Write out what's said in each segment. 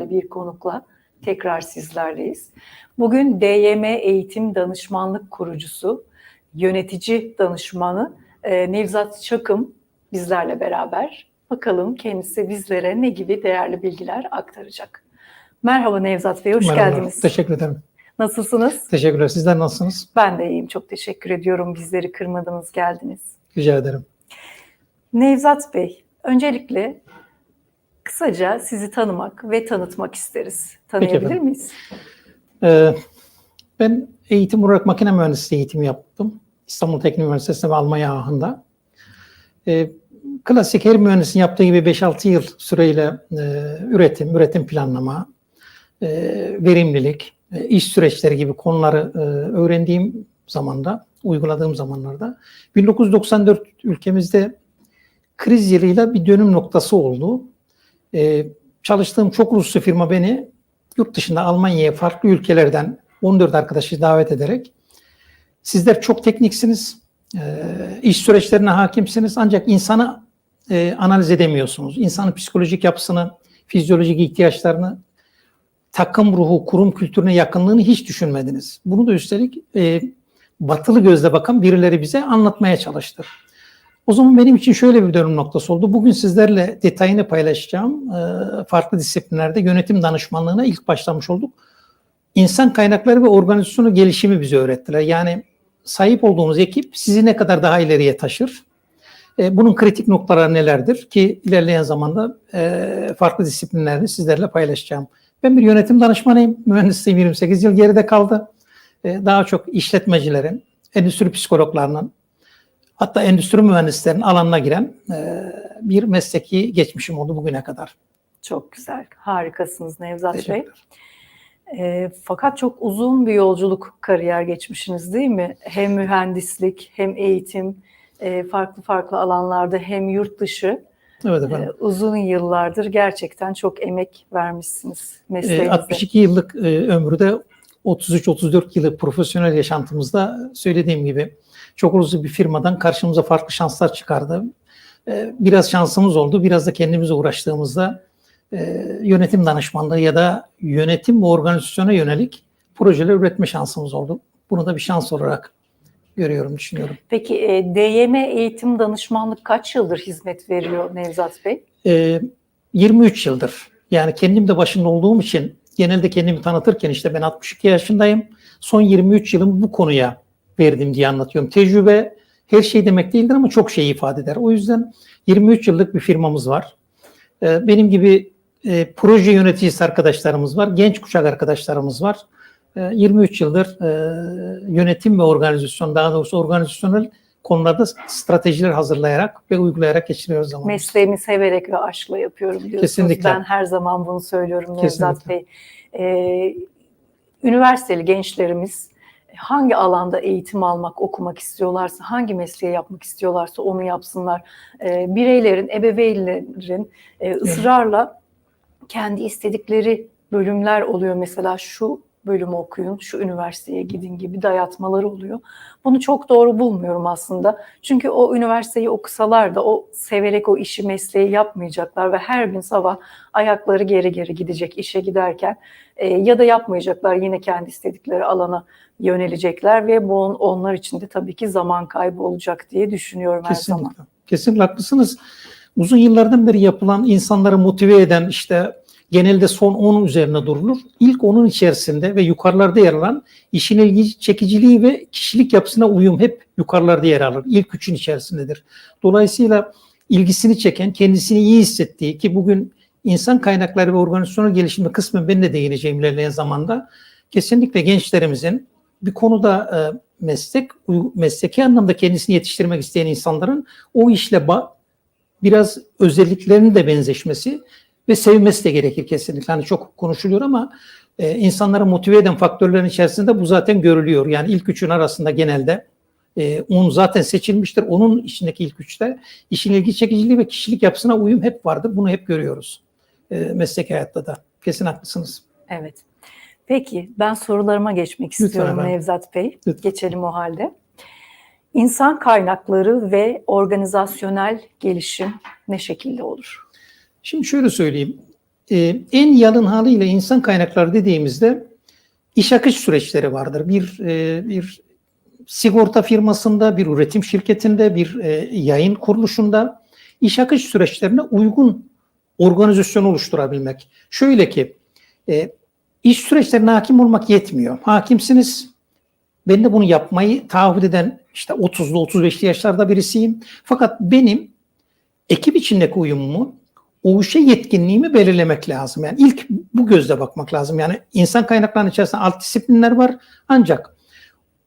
bir konukla tekrar sizlerleyiz. Bugün DYM Eğitim Danışmanlık Kurucusu, yönetici danışmanı e, Nevzat Çakım bizlerle beraber. Bakalım kendisi bizlere ne gibi değerli bilgiler aktaracak. Merhaba Nevzat Bey, hoş Merhabalar. geldiniz. Teşekkür ederim. Nasılsınız? Teşekkürler. Sizler nasılsınız? Ben de iyiyim, çok teşekkür ediyorum. Bizleri kırmadınız, geldiniz. Rica ederim. Nevzat Bey, öncelikle kısaca sizi tanımak ve tanıtmak isteriz. Tanıyabilir miyiz? Ee, ben eğitim olarak makine mühendisliği eğitimi yaptım. İstanbul Teknik Üniversitesi ve Almanya Ahı'nda. Ee, klasik her mühendisin yaptığı gibi 5-6 yıl süreyle e, üretim, üretim planlama, e, verimlilik, e, iş süreçleri gibi konuları e, öğrendiğim zamanda, uyguladığım zamanlarda 1994 ülkemizde kriz yılıyla bir dönüm noktası oldu. Ee, çalıştığım çok uluslu firma beni yurt dışında Almanya'ya farklı ülkelerden 14 arkadaşı davet ederek sizler çok tekniksiniz, e, iş süreçlerine hakimsiniz ancak insanı e, analiz edemiyorsunuz. İnsanın psikolojik yapısını, fizyolojik ihtiyaçlarını, takım ruhu, kurum kültürüne yakınlığını hiç düşünmediniz. Bunu da üstelik e, batılı gözle bakan birileri bize anlatmaya çalıştı. O zaman benim için şöyle bir dönüm noktası oldu. Bugün sizlerle detayını paylaşacağım. Ee, farklı disiplinlerde yönetim danışmanlığına ilk başlamış olduk. İnsan kaynakları ve organizasyonu gelişimi bize öğrettiler. Yani sahip olduğumuz ekip sizi ne kadar daha ileriye taşır? Ee, bunun kritik noktaları nelerdir? Ki ilerleyen zamanda e, farklı disiplinlerini sizlerle paylaşacağım. Ben bir yönetim danışmanıyım. Mühendisliğim 28 yıl geride kaldı. Ee, daha çok işletmecilerin, endüstri psikologlarının, hatta endüstri mühendislerinin alanına giren e, bir mesleki geçmişim oldu bugüne kadar. Çok güzel, harikasınız Nevzat Bey. E, fakat çok uzun bir yolculuk kariyer geçmişiniz değil mi? Hem mühendislik, hem eğitim, e, farklı farklı alanlarda hem yurt dışı. Evet E, efendim. uzun yıllardır gerçekten çok emek vermişsiniz E, mesleğinize. 62 yıllık e, ömrüde 33-34 yılı profesyonel yaşantımızda söylediğim gibi çok uluslu bir firmadan karşımıza farklı şanslar çıkardı. E, biraz şansımız oldu. Biraz da kendimize uğraştığımızda e, yönetim danışmanlığı ya da yönetim ve organizasyona yönelik projeler üretme şansımız oldu. Bunu da bir şans olarak görüyorum, düşünüyorum. Peki e, DYM Eğitim Danışmanlık kaç yıldır hizmet veriyor Nevzat Bey? E, 23 yıldır. Yani kendim de başında olduğum için genelde kendimi tanıtırken işte ben 62 yaşındayım. Son 23 yılımı bu konuya verdim diye anlatıyorum. Tecrübe her şey demek değildir ama çok şey ifade eder. O yüzden 23 yıllık bir firmamız var. E, benim gibi e, proje yöneticisi arkadaşlarımız var. Genç kuşak arkadaşlarımız var. E, 23 yıldır e, yönetim ve organizasyon daha doğrusu organizasyonel konularda stratejiler hazırlayarak ve uygulayarak geçiriyoruz zaman. Mesleğimi severek ve aşkla yapıyorum diyorsunuz. Kesinlikle. Ben her zaman bunu söylüyorum Nevzat. Bey. Ee, üniversiteli gençlerimiz hangi alanda eğitim almak, okumak istiyorlarsa, hangi mesleği yapmak istiyorlarsa onu yapsınlar. Ee, bireylerin, ebeveynlerin e, ısrarla kendi istedikleri bölümler oluyor. Mesela şu bölümü okuyun, şu üniversiteye gidin gibi dayatmaları oluyor. Bunu çok doğru bulmuyorum aslında. Çünkü o üniversiteyi okusalar da o severek o işi mesleği yapmayacaklar ve her gün sabah ayakları geri geri gidecek işe giderken e, ya da yapmayacaklar yine kendi istedikleri alana yönelecekler ve bu on- onlar için de tabii ki zaman kaybı olacak diye düşünüyorum her zaman. Kesinlikle. Kesinlikle haklısınız. Uzun yıllardan beri yapılan insanları motive eden işte genelde son 10 üzerine durulur. İlk onun içerisinde ve yukarılarda yer alan işin ilgi çekiciliği ve kişilik yapısına uyum hep yukarılarda yer alır. İlk üçün içerisindedir. Dolayısıyla ilgisini çeken, kendisini iyi hissettiği ki bugün insan kaynakları ve organizasyonel gelişimi kısmı ben de değineceğim ilerleyen zamanda kesinlikle gençlerimizin bir konuda e, meslek mesleki anlamda kendisini yetiştirmek isteyen insanların o işle biraz özelliklerinin de benzeşmesi ve sevmesi de gerekir kesinlikle. Hani çok konuşuluyor ama e, insanları motive eden faktörlerin içerisinde bu zaten görülüyor. Yani ilk üçün arasında genelde e, on zaten seçilmiştir. Onun içindeki ilk üçte işin ilgi çekiciliği ve kişilik yapısına uyum hep vardır. Bunu hep görüyoruz meslek hayatta da. Kesin haklısınız. Evet. Peki ben sorularıma geçmek Lütfen istiyorum efendim. Nevzat Bey. Lütfen. Geçelim o halde. İnsan kaynakları ve organizasyonel gelişim ne şekilde olur? Şimdi şöyle söyleyeyim. e, en yalın haliyle insan kaynakları dediğimizde iş akış süreçleri vardır. Bir e, bir sigorta firmasında, bir üretim şirketinde, bir e, yayın kuruluşunda iş akış süreçlerine uygun organizasyon oluşturabilmek. Şöyle ki e, iş süreçlerine hakim olmak yetmiyor. Hakimsiniz. Ben de bunu yapmayı taahhüt eden işte 30'lu 35'li yaşlarda birisiyim. Fakat benim ekip içindeki uyumumu, o işe yetkinliğimi belirlemek lazım. Yani ilk bu gözle bakmak lazım. Yani insan kaynaklarının içerisinde alt disiplinler var ancak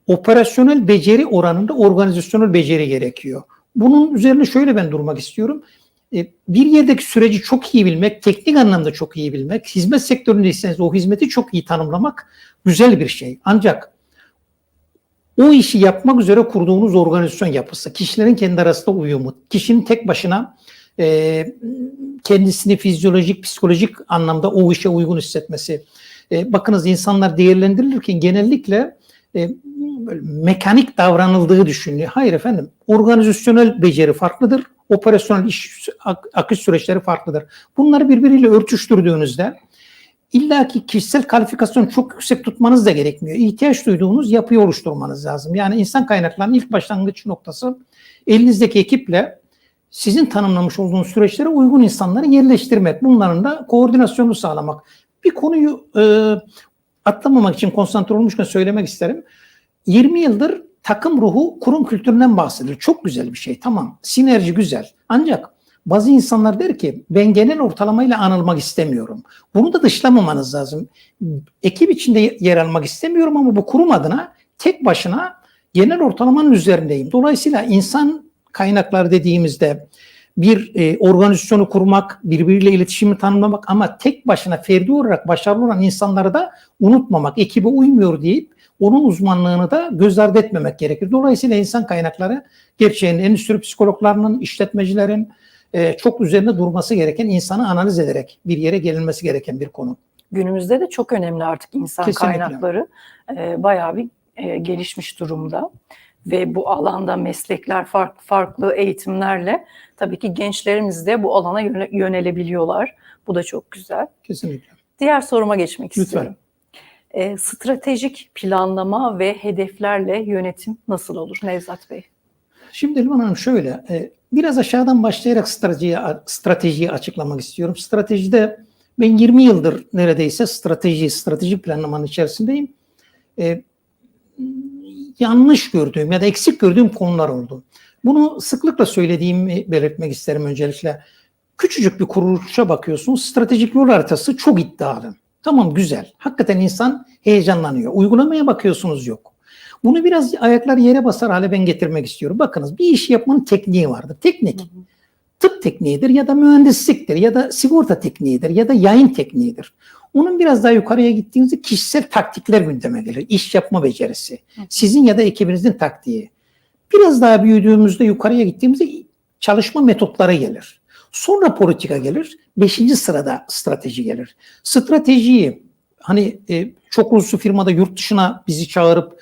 operasyonel beceri oranında organizasyonel beceri gerekiyor. Bunun üzerine şöyle ben durmak istiyorum. E, Bir yerdeki süreci çok iyi bilmek, teknik anlamda çok iyi bilmek, hizmet sektöründeyseniz o hizmeti çok iyi tanımlamak güzel bir şey. Ancak o işi yapmak üzere kurduğunuz organizasyon yapısı, kişilerin kendi arasında uyumu, kişinin tek başına e, kendisini fizyolojik, psikolojik anlamda o işe uygun hissetmesi. E, bakınız insanlar değerlendirilirken genellikle e, mekanik davranıldığı düşünülüyor. Hayır efendim, organizasyonel beceri farklıdır, operasyonel iş ak- akış süreçleri farklıdır. Bunları birbiriyle örtüştürdüğünüzde illaki kişisel kalifikasyon çok yüksek tutmanız da gerekmiyor. İhtiyaç duyduğunuz yapıyı oluşturmanız lazım. Yani insan kaynaklarının ilk başlangıç noktası elinizdeki ekiple sizin tanımlamış olduğunuz süreçlere uygun insanları yerleştirmek. Bunların da koordinasyonu sağlamak. Bir konuyu e, atlamamak için konsantre olmuşken söylemek isterim. 20 yıldır takım ruhu kurum kültüründen bahsedilir. Çok güzel bir şey tamam. Sinerji güzel. Ancak bazı insanlar der ki ben genel ortalamayla anılmak istemiyorum. Bunu da dışlamamanız lazım. Ekip içinde yer almak istemiyorum ama bu kurum adına tek başına genel ortalamanın üzerindeyim. Dolayısıyla insan kaynaklar dediğimizde bir e, organizasyonu kurmak, birbiriyle iletişimi tanımlamak ama tek başına ferdi olarak başarılı olan insanları da unutmamak, ekibe uymuyor deyip onun uzmanlığını da göz ardı etmemek gerekir. Dolayısıyla insan kaynakları gerçeğin endüstri psikologlarının, işletmecilerin e, çok üzerinde durması gereken, insanı analiz ederek bir yere gelinmesi gereken bir konu. Günümüzde de çok önemli artık insan Kesinlikle. kaynakları. E, bayağı bir e, gelişmiş durumda. Ve bu alanda meslekler farklı farklı eğitimlerle tabii ki gençlerimiz de bu alana yöne- yönelebiliyorlar. Bu da çok güzel. Kesinlikle. Diğer soruma geçmek Lütfen. istiyorum. E, stratejik planlama ve hedeflerle yönetim nasıl olur Nevzat Bey? Şimdi Elvan Hanım şöyle, e, biraz aşağıdan başlayarak stratejiyi, stratejiyi açıklamak istiyorum. Stratejide ben 20 yıldır neredeyse strateji, stratejik planlamanın içerisindeyim. E, yanlış gördüğüm ya da eksik gördüğüm konular oldu. Bunu sıklıkla söylediğimi belirtmek isterim öncelikle. Küçücük bir kuruluşa bakıyorsunuz, stratejik yol haritası çok iddialı. Tamam güzel, hakikaten insan heyecanlanıyor. Uygulamaya bakıyorsunuz yok. Bunu biraz ayaklar yere basar hale ben getirmek istiyorum. Bakınız bir iş yapmanın tekniği vardır. Teknik tıp tekniğidir ya da mühendisliktir ya da sigorta tekniğidir ya da yayın tekniğidir. Onun biraz daha yukarıya gittiğinizde kişisel taktikler gündeme gelir. İş yapma becerisi. Sizin ya da ekibinizin taktiği. Biraz daha büyüdüğümüzde yukarıya gittiğimizde çalışma metotları gelir. Sonra politika gelir. Beşinci sırada strateji gelir. Stratejiyi hani e, çok uluslu firmada yurt dışına bizi çağırıp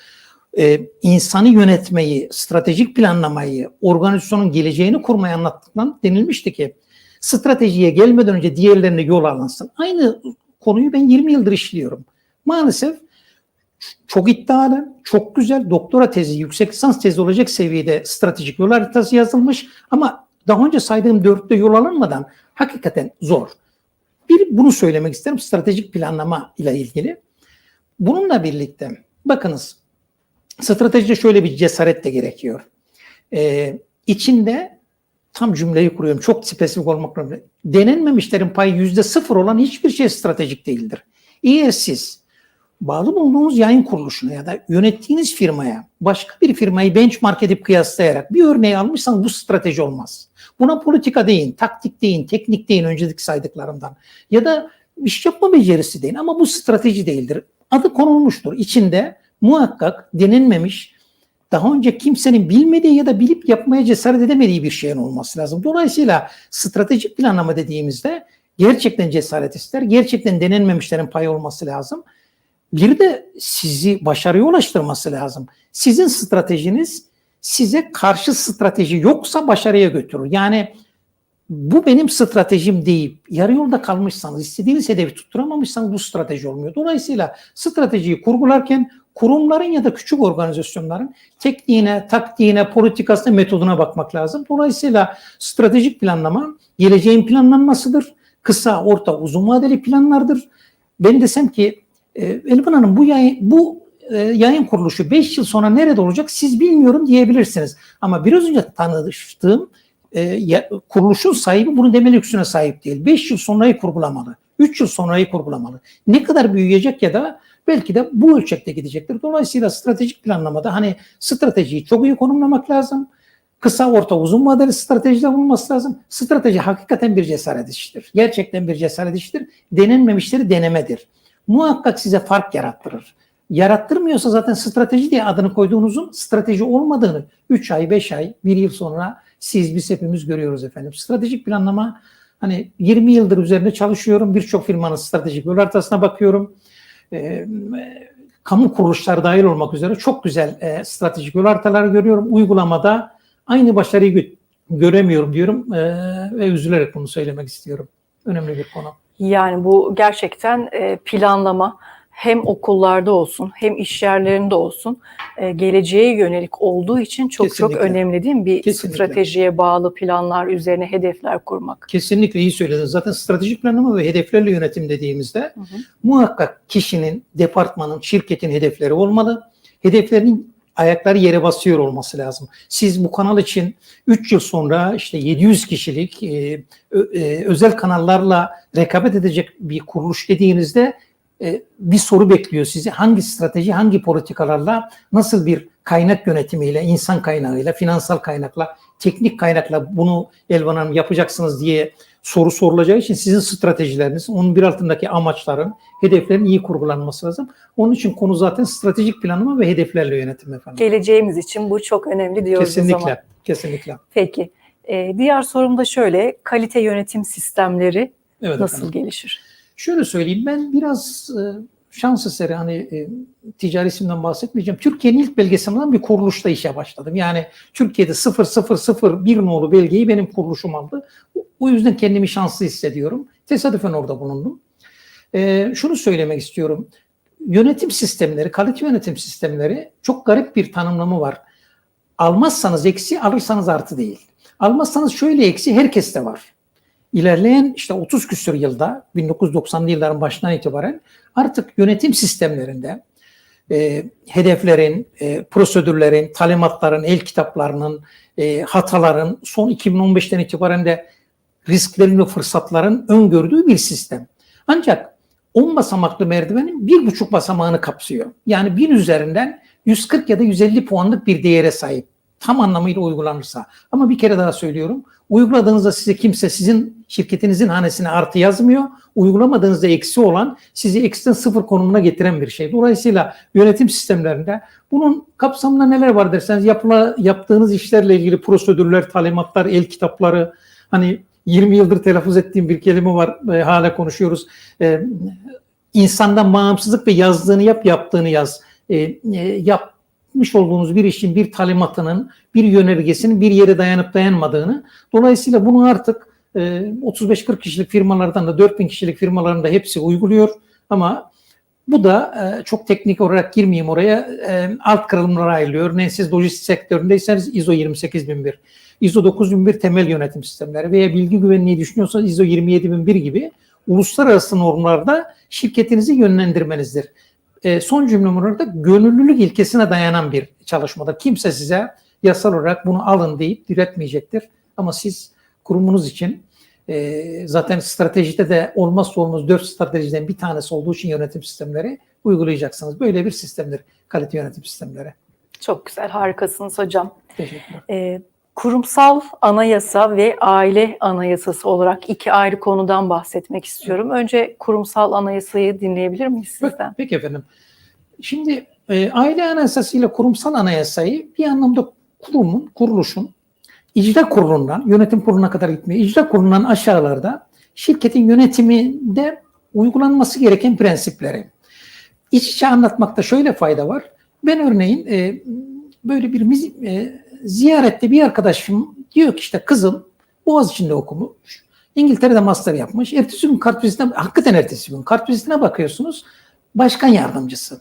e, insanı yönetmeyi, stratejik planlamayı, organizasyonun geleceğini kurmayı anlattıktan denilmişti ki stratejiye gelmeden önce diğerlerine yol alınsın. Aynı konuyu ben 20 yıldır işliyorum. Maalesef çok iddialı, çok güzel doktora tezi, yüksek lisans tezi olacak seviyede stratejik yol haritası yazılmış ama daha önce saydığım dörtte yol alınmadan hakikaten zor. Bir bunu söylemek isterim stratejik planlama ile ilgili. Bununla birlikte bakınız stratejide şöyle bir cesaret de gerekiyor. Ee, içinde tam cümleyi kuruyorum. Çok spesifik olmak zorunda. Denenmemişlerin payı yüzde sıfır olan hiçbir şey stratejik değildir. Eğer siz bağlı bulunduğunuz yayın kuruluşuna ya da yönettiğiniz firmaya başka bir firmayı benchmark edip kıyaslayarak bir örneği almışsanız bu strateji olmaz. Buna politika deyin, taktik deyin, teknik deyin önceki saydıklarımdan. Ya da iş yapma becerisi deyin ama bu strateji değildir. Adı konulmuştur. İçinde muhakkak denenmemiş, daha önce kimsenin bilmediği ya da bilip yapmaya cesaret edemediği bir şeyin olması lazım. Dolayısıyla stratejik planlama dediğimizde gerçekten cesaret ister, gerçekten denenmemişlerin payı olması lazım. Bir de sizi başarıya ulaştırması lazım. Sizin stratejiniz size karşı strateji yoksa başarıya götürür. Yani bu benim stratejim deyip yarı yolda kalmışsanız, istediğiniz hedefi tutturamamışsanız bu strateji olmuyor. Dolayısıyla stratejiyi kurgularken kurumların ya da küçük organizasyonların tekniğine, taktiğine, politikasına, metoduna bakmak lazım. Dolayısıyla stratejik planlama geleceğin planlanmasıdır. Kısa, orta, uzun vadeli planlardır. Ben desem ki e, Elvan Hanım bu yayın, bu e, yayın kuruluşu 5 yıl sonra nerede olacak siz bilmiyorum diyebilirsiniz. Ama biraz önce tanıştığım e, kuruluşun sahibi bunu deme lüksüne sahip değil. 5 yıl sonrayı kurgulamalı. 3 yıl sonrayı kurgulamalı. Ne kadar büyüyecek ya da belki de bu ölçekte gidecektir. Dolayısıyla stratejik planlamada hani stratejiyi çok iyi konumlamak lazım. Kısa, orta, uzun vadeli stratejiler bulunması lazım. Strateji hakikaten bir cesaret işidir. Gerçekten bir cesaret işidir. Denenmemişleri denemedir. Muhakkak size fark yarattırır. Yarattırmıyorsa zaten strateji diye adını koyduğunuzun strateji olmadığını 3 ay, 5 ay, 1 yıl sonra siz biz hepimiz görüyoruz efendim. Stratejik planlama hani 20 yıldır üzerinde çalışıyorum. Birçok firmanın stratejik yol haritasına bakıyorum. Ee, kamu kuruluşları dahil olmak üzere çok güzel e, stratejik yol haritaları görüyorum. Uygulamada aynı başarıyı gö- göremiyorum diyorum e, ve üzülerek bunu söylemek istiyorum. Önemli bir konu. Yani bu gerçekten e, planlama hem okullarda olsun hem iş yerlerinde olsun e, geleceğe yönelik olduğu için çok Kesinlikle. çok önemli değil mi? Bir Kesinlikle. stratejiye bağlı planlar üzerine hedefler kurmak. Kesinlikle iyi söylediniz. Zaten stratejik planlama ve hedeflerle yönetim dediğimizde Hı hı. muhakkak kişinin, departmanın, şirketin hedefleri olmalı. Hedeflerin ayakları yere basıyor olması lazım. Siz bu kanal için 3 yıl sonra işte 700 kişilik e, ö- e, özel kanallarla rekabet edecek bir kuruluş dediğinizde bir soru bekliyor sizi. Hangi strateji, hangi politikalarla, nasıl bir kaynak yönetimiyle, insan kaynağıyla, finansal kaynakla, teknik kaynakla bunu Elvan Hanım yapacaksınız diye soru sorulacağı için sizin stratejileriniz, onun bir altındaki amaçların, hedeflerin iyi kurgulanması lazım. Onun için konu zaten stratejik planlama ve hedeflerle yönetim efendim. Geleceğimiz için bu çok önemli diyoruz o zaman. Kesinlikle, kesinlikle. Peki. E, diğer sorum da şöyle. Kalite yönetim sistemleri Evet nasıl efendim. gelişir? Şöyle söyleyeyim ben biraz e, şans eseri hani e, ticari isimden bahsetmeyeceğim. Türkiye'nin ilk belgesinden bir kuruluşta işe başladım. Yani Türkiye'de 0001 nolu belgeyi benim kuruluşum aldı. O- yüzden kendimi şanslı hissediyorum. Tesadüfen orada bulundum. E, şunu söylemek istiyorum. Yönetim sistemleri, kalite yönetim sistemleri çok garip bir tanımlamı var. Almazsanız eksi, alırsanız artı değil. Almazsanız şöyle eksi, herkeste var. İlerleyen işte 30 küsur yılda 1990'lı yılların başından itibaren artık yönetim sistemlerinde e, hedeflerin, e, prosedürlerin, talimatların, el kitaplarının, e, hataların son 2015'ten itibaren de risklerin ve fırsatların öngördüğü bir sistem. Ancak 10 basamaklı merdivenin bir buçuk basamağını kapsıyor. Yani bir üzerinden 140 ya da 150 puanlık bir değere sahip. Tam anlamıyla uygulanırsa. Ama bir kere daha söylüyorum. Uyguladığınızda size kimse sizin şirketinizin hanesine artı yazmıyor. Uygulamadığınızda eksi olan sizi eksiden sıfır konumuna getiren bir şey. Dolayısıyla yönetim sistemlerinde bunun kapsamında neler var derseniz yapıla, yaptığınız işlerle ilgili prosedürler, talimatlar, el kitapları hani 20 yıldır telaffuz ettiğim bir kelime var. E, hala konuşuyoruz. E, insandan bağımsızlık ve yazdığını yap, yaptığını yaz. E, e, yapmış olduğunuz bir işin bir talimatının, bir yönergesinin bir yere dayanıp dayanmadığını. Dolayısıyla bunu artık e, 35-40 kişilik firmalardan da 4000 kişilik firmaların da hepsi uyguluyor. Ama bu da e, çok teknik olarak girmeyeyim oraya. E, alt kırılımlara ayrılıyor. Ne siz lojistik sektöründeyseniz ISO 28001, ISO 9001 temel yönetim sistemleri veya bilgi güvenliği düşünüyorsanız ISO 27001 gibi uluslararası normlarda şirketinizi yönlendirmenizdir. E, son cümlem olarak da gönüllülük ilkesine dayanan bir çalışmadır. Kimse size yasal olarak bunu alın deyip diretmeyecektir. Ama siz kurumunuz için e, zaten stratejide de olmazsa olmaz dört stratejiden bir tanesi olduğu için yönetim sistemleri uygulayacaksınız. Böyle bir sistemdir kalite yönetim sistemleri. Çok güzel, harikasınız hocam. Teşekkürler. E, kurumsal anayasa ve aile anayasası olarak iki ayrı konudan bahsetmek istiyorum. Önce kurumsal anayasayı dinleyebilir miyiz sizden? peki efendim. Şimdi e, aile anayasası ile kurumsal anayasayı bir anlamda kurumun, kuruluşun icra kurulundan, yönetim kuruluna kadar gitmiyor. İcra kurulundan aşağılarda şirketin yönetiminde uygulanması gereken prensipleri. İç içe anlatmakta şöyle fayda var. Ben örneğin e, böyle bir e, ziyarette bir arkadaşım diyor ki işte kızım Boğaziçi'nde okumuş. İngiltere'de master yapmış. Ertesi gün kartvizitine, hakikaten ertesi gün kartvizitine bakıyorsunuz. Başkan yardımcısı.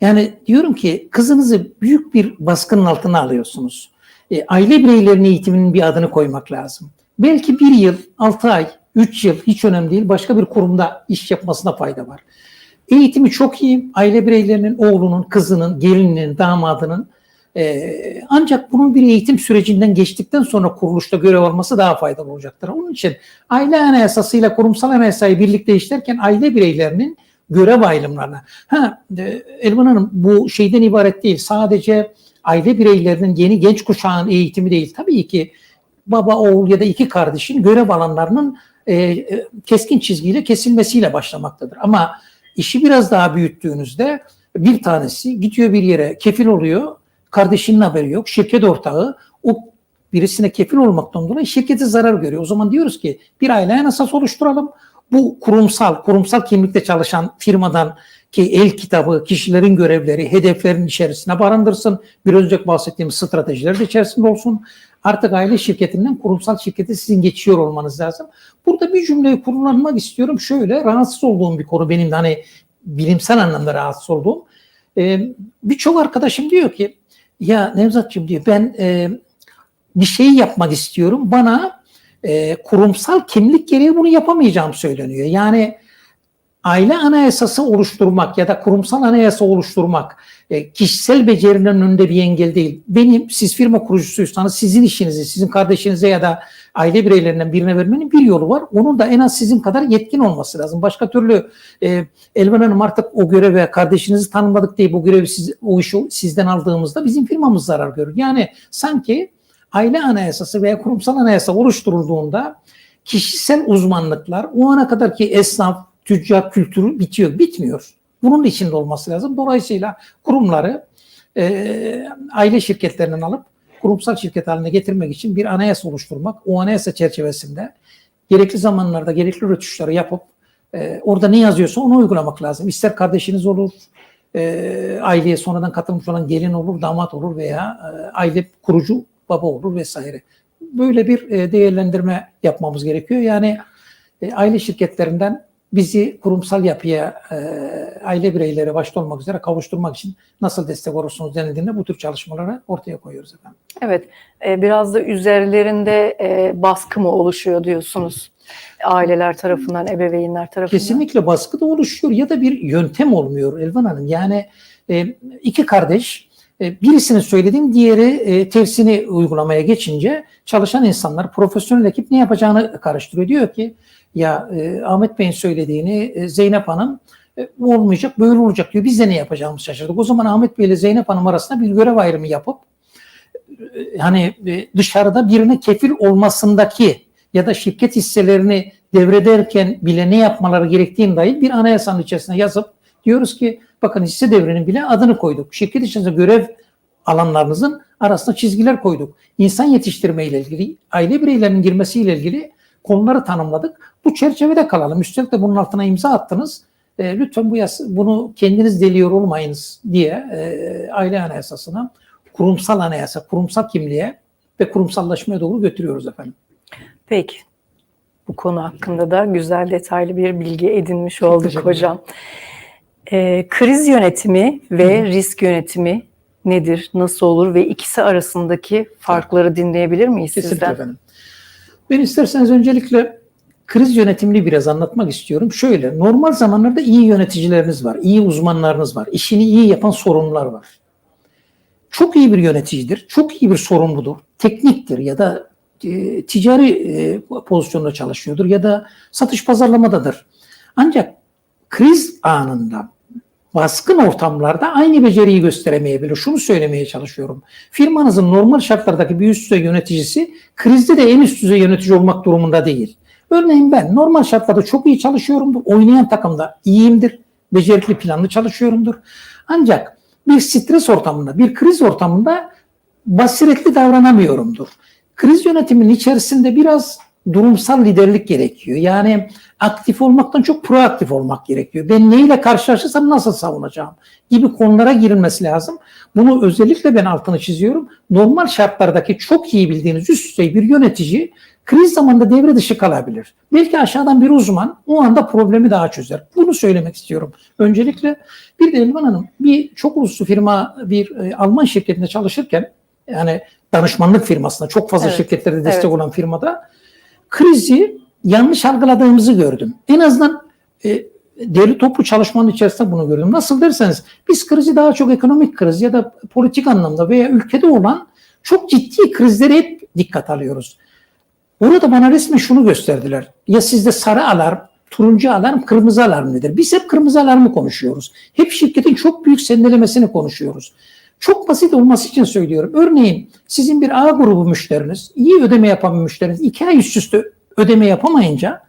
Yani diyorum ki kızınızı büyük bir baskının altına alıyorsunuz. E, aile bireylerinin eğitiminin bir adını koymak lazım. Belki bir yıl, altı ay, üç yıl hiç önemli değil. Başka bir kurumda iş yapmasına fayda var. Eğitimi çok iyi. Aile bireylerinin, oğlunun, kızının, gelininin, damadının ee, ancak bunun bir eğitim sürecinden geçtikten sonra kuruluşta görev alması daha faydalı olacaktır. Onun için aile anayasasıyla kurumsal anayasayı birlikte işlerken aile bireylerinin görev ayrımlarına. Ha, e, Elvan Hanım bu şeyden ibaret değil. Sadece aile bireylerinin yeni genç kuşağın eğitimi değil. Tabii ki baba, oğul ya da iki kardeşin görev alanlarının e, e, keskin çizgiyle kesilmesiyle başlamaktadır. Ama işi biraz daha büyüttüğünüzde bir tanesi gidiyor bir yere kefil oluyor Kardeşinin haberi yok. Şirket ortağı o birisine kefil olmaktan dolayı şirkete zarar görüyor. O zaman diyoruz ki bir aile anasası oluşturalım. Bu kurumsal, kurumsal kimlikte çalışan firmadan ki el kitabı, kişilerin görevleri, hedeflerin içerisine barındırsın. Bir önce bahsettiğimiz stratejiler de içerisinde olsun. Artık aile şirketinden kurumsal şirkete sizin geçiyor olmanız lazım. Burada bir cümleyi kullanmak istiyorum. Şöyle rahatsız olduğum bir konu benim de hani bilimsel anlamda rahatsız olduğum. Ee, Birçok arkadaşım diyor ki ya Nevzat'cığım diyor ben e, bir şey yapmak istiyorum. Bana e, kurumsal kimlik gereği bunu yapamayacağım söyleniyor. Yani aile anayasası oluşturmak ya da kurumsal anayasa oluşturmak e, kişisel becerinin önünde bir engel değil. Benim siz firma kurucusuysanız sizin işinizi sizin kardeşinize ya da aile bireylerinden birine vermenin bir yolu var. Onun da en az sizin kadar yetkin olması lazım. Başka türlü e, Elvan Hanım artık o göreve kardeşinizi tanımadık diye bu görevi siz, o işi sizden aldığımızda bizim firmamız zarar görür. Yani sanki aile anayasası veya kurumsal anayasa oluşturulduğunda kişisel uzmanlıklar o ana kadar ki esnaf, tüccar kültürü bitiyor. Bitmiyor. Bunun içinde olması lazım. Dolayısıyla kurumları e, aile şirketlerinden alıp kurumsal şirket haline getirmek için bir anayasa oluşturmak, o anayasa çerçevesinde gerekli zamanlarda gerekli rötuşları yapıp e, orada ne yazıyorsa onu uygulamak lazım. İster kardeşiniz olur, e, aileye sonradan katılmış olan gelin olur, damat olur veya e, aile kurucu baba olur vesaire. Böyle bir e, değerlendirme yapmamız gerekiyor. Yani e, aile şirketlerinden bizi kurumsal yapıya e, aile bireyleri başta olmak üzere kavuşturmak için nasıl destek olursunuz denildiğinde bu tür çalışmaları ortaya koyuyoruz efendim. Evet, e, biraz da üzerlerinde e, baskı mı oluşuyor diyorsunuz? Aileler tarafından, ebeveynler tarafından. Kesinlikle baskı da oluşuyor ya da bir yöntem olmuyor Elvan Hanım. Yani e, iki kardeş e, birisinin söylediğin diğeri e, tersini uygulamaya geçince çalışan insanlar, profesyonel ekip ne yapacağını karıştırıyor. Diyor ki ya e, Ahmet Bey'in söylediğini Zeynep Hanım e, olmayacak böyle olacak diyor. Biz de ne yapacağımızı şaşırdık. O zaman Ahmet Bey ile Zeynep Hanım arasında bir görev ayrımı yapıp hani dışarıda birine kefil olmasındaki ya da şirket hisselerini devrederken bile ne yapmaları gerektiğine dair bir anayasanın içerisine yazıp diyoruz ki bakın hisse devrinin bile adını koyduk. Şirket içerisinde görev alanlarınızın arasında çizgiler koyduk. İnsan yetiştirme ile ilgili, aile bireylerinin girmesiyle ilgili konuları tanımladık. Bu çerçevede kalalım. Üstelik de bunun altına imza attınız. E, lütfen bu yas bunu kendiniz deliyor olmayınız diye e, aile anayasasına, kurumsal anayasa, kurumsal kimliğe ve kurumsallaşmaya doğru götürüyoruz efendim. Peki. Bu konu hakkında da güzel detaylı bir bilgi edinmiş olduk hocam. E, kriz yönetimi ve risk yönetimi nedir, nasıl olur ve ikisi arasındaki farkları dinleyebilir miyiz Kesinlikle sizden? efendim. Ben isterseniz öncelikle kriz yönetimini biraz anlatmak istiyorum. Şöyle, normal zamanlarda iyi yöneticileriniz var, iyi uzmanlarınız var, işini iyi yapan sorumlular var. Çok iyi bir yöneticidir, çok iyi bir sorumludur, tekniktir ya da e, ticari e, pozisyonda çalışıyordur ya da satış pazarlamadadır. Ancak kriz anında baskın ortamlarda aynı beceriyi gösteremeyebilir. Şunu söylemeye çalışıyorum. Firmanızın normal şartlardaki bir üst düzey yöneticisi krizde de en üst düzey yönetici olmak durumunda değil. Örneğin ben normal şartlarda çok iyi çalışıyorumdur. Oynayan takımda iyiyimdir. Becerikli planlı çalışıyorumdur. Ancak bir stres ortamında, bir kriz ortamında basiretli davranamıyorumdur. Kriz yönetiminin içerisinde biraz durumsal liderlik gerekiyor. Yani aktif olmaktan çok proaktif olmak gerekiyor. Ben neyle karşılaşırsam nasıl savunacağım gibi konulara girilmesi lazım. Bunu özellikle ben altını çiziyorum. Normal şartlardaki çok iyi bildiğiniz üst düzey bir yönetici kriz zamanında devre dışı kalabilir. Belki aşağıdan bir uzman o anda problemi daha çözer. Bunu söylemek istiyorum. Öncelikle bir de Elvan Hanım bir çok uluslu firma bir e, Alman şirketinde çalışırken yani danışmanlık firmasında çok fazla Evet, şirketlere destek evet. olan firmada krizi yanlış algıladığımızı gördüm. En azından e, devlet toplu çalışmanın içerisinde bunu gördüm. Nasıl derseniz biz krizi daha çok ekonomik kriz ya da politik anlamda veya ülkede olan çok ciddi krizleri hep dikkat alıyoruz. Orada bana resmen şunu gösterdiler. Ya sizde sarı alarm, turuncu alarm, kırmızı alarm nedir? Biz hep kırmızı alarmı konuşuyoruz. Hep şirketin çok büyük sendelemesini konuşuyoruz. Çok basit olması için söylüyorum. Örneğin sizin bir A grubu müşteriniz, iyi ödeme yapan müşteriniz iki ay üst üste ödeme yapamayınca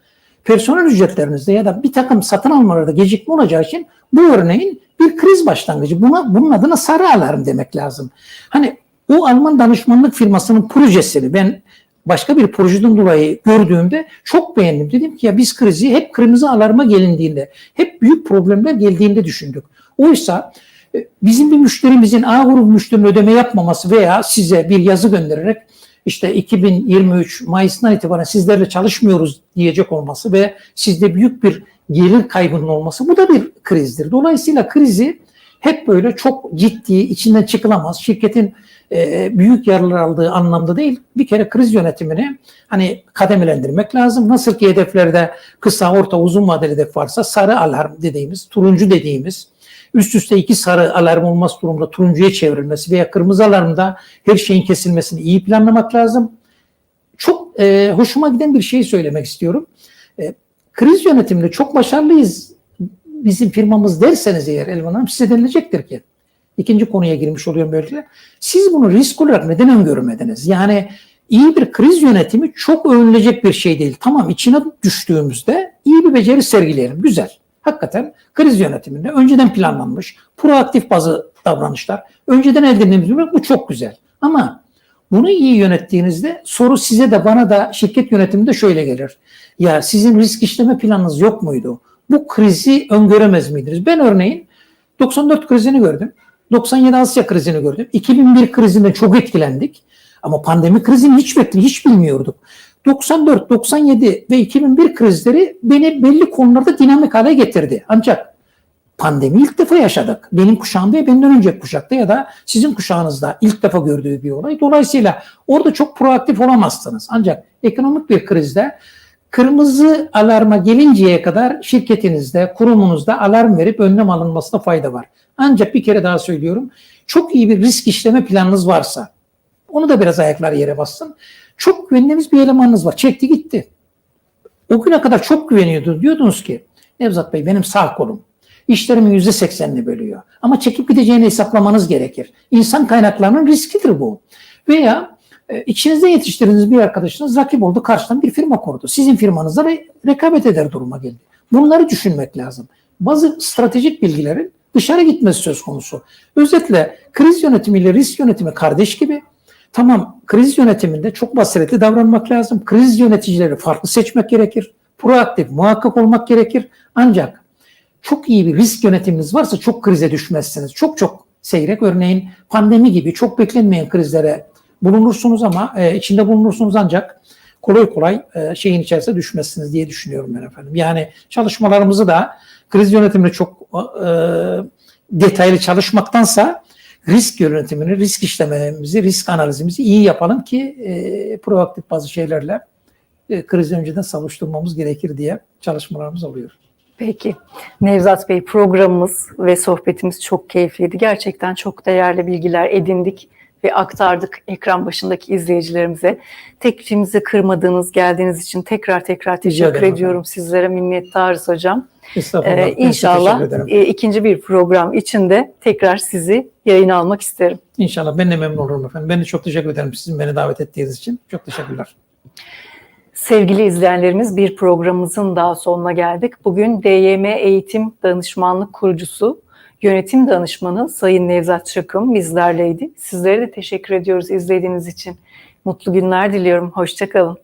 personel ücretlerinizde ya da bir takım satın almalarda gecikme olacağı için bu örneğin bir kriz başlangıcı. Buna, bunun adına sarı alarm demek lazım. Hani o Alman danışmanlık firmasının projesini ben başka bir projeden dolayı gördüğümde çok beğendim. Dedim ki ya biz krizi hep kırmızı alarma gelindiğinde, hep büyük problemler geldiğinde düşündük. Oysa bizim bir müşterimizin A grubu müşterinin ödeme yapmaması veya size bir yazı göndererek işte 2023 Mayıs'tan itibaren sizlerle çalışmıyoruz diyecek olması ve sizde büyük bir gelir kaybının olması bu da bir krizdir. Dolayısıyla krizi hep böyle çok ciddi, içinden çıkılamaz, şirketin e, büyük yaralar aldığı anlamda değil. Bir kere kriz yönetimini hani kademelendirmek lazım. Nasıl ki hedeflerde kısa, orta, uzun vadeli hedef varsa sarı alarm dediğimiz, turuncu dediğimiz üst üste iki sarı alarm olmaz durumda turuncuya çevrilmesi veya kırmızı alarmda her şeyin kesilmesini iyi planlamak lazım. Çok e, hoşuma giden bir şey söylemek istiyorum. E, kriz yönetiminde çok başarılıyız bizim firmamız derseniz eğer Elvan Hanım size denilecektir ki ikinci konuya girmiş oluyorum böylelikle. Siz bunu risk olarak neden öngörmediniz? Yani iyi bir kriz yönetimi çok övünülecek bir şey değil. Tamam içine düştüğümüzde iyi bir beceri sergileyelim. Güzel. Hakikaten kriz yönetiminde önceden planlanmış, proaktif bazı davranışlar, önceden elde edilmiş bu çok güzel. Ama bunu iyi yönettiğinizde soru size de bana da şirket yönetiminde şöyle gelir. Ya sizin risk işleme planınız yok muydu? Bu krizi öngöremez miydiniz? Ben örneğin 94 krizini gördüm. 97 Asya krizini gördüm. 2001 krizinde çok etkilendik. Ama pandemi krizini hiç bekle, hiç bilmiyorduk. 94, 97 ve 2001 krizleri beni belli konularda dinamik hale getirdi. Ancak pandemi ilk defa yaşadık. Benim kuşağımda ya benden önceki kuşakta ya da sizin kuşağınızda ilk defa gördüğü bir olay. Dolayısıyla orada çok proaktif olamazsınız. Ancak ekonomik bir krizde kırmızı alarma gelinceye kadar şirketinizde, kurumunuzda alarm verip önlem alınmasına fayda var. Ancak bir kere daha söylüyorum. Çok iyi bir risk işleme planınız varsa onu da biraz ayaklar yere bassın. Çok güvendiğiniz bir elemanınız var. Çekti gitti. O güne kadar çok güveniyordu. Diyordunuz ki Nevzat Bey benim sağ kolum. İşlerimin yüzde seksenini bölüyor. Ama çekip gideceğini hesaplamanız gerekir. İnsan kaynaklarının riskidir bu. Veya e, içinizde yetiştirdiğiniz bir arkadaşınız rakip oldu, karşıdan bir firma kurdu. Sizin firmanızla re- rekabet eder duruma geldi. Bunları düşünmek lazım. Bazı stratejik bilgilerin dışarı gitmesi söz konusu. Özetle kriz yönetimiyle risk yönetimi kardeş gibi. Tamam kriz yönetiminde çok basiretli davranmak lazım. Kriz yöneticileri farklı seçmek gerekir. Proaktif, muhakkak olmak gerekir. Ancak çok iyi bir risk yönetiminiz varsa çok krize düşmezsiniz. Çok çok seyrek örneğin pandemi gibi çok beklenmeyen krizlere bulunursunuz ama e, içinde bulunursunuz ancak kolay kolay e, şeyin içerisine düşmezsiniz diye düşünüyorum ben efendim. Yani çalışmalarımızı da kriz yönetiminde çok e, detaylı çalışmaktansa risk yönetimini, risk işlememizi, risk analizimizi iyi yapalım ki e, proaktif bazı şeylerle e, krizi önceden savuşturmamız gerekir diye çalışmalarımız oluyor. Peki. Nevzat Bey programımız ve sohbetimiz çok keyifliydi. Gerçekten çok değerli bilgiler edindik ve aktardık ekran başındaki izleyicilerimize. Teklifimizi kırmadığınız, geldiğiniz için tekrar tekrar teşekkür ediyorum sizlere. Minnettarız hocam. Ee, inşallah e, ikinci bir program içinde tekrar sizi yayına almak isterim. İnşallah ben de memnun olurum efendim. Ben de çok teşekkür ederim sizin beni davet ettiğiniz için. Çok teşekkürler. Sevgili izleyenlerimiz bir programımızın daha sonuna geldik. Bugün DYM Eğitim Danışmanlık Kurucusu, Yönetim Danışmanı Sayın Nevzat Çakım bizlerleydi. Sizlere de teşekkür ediyoruz izlediğiniz için. Mutlu günler diliyorum. Hoşçakalın.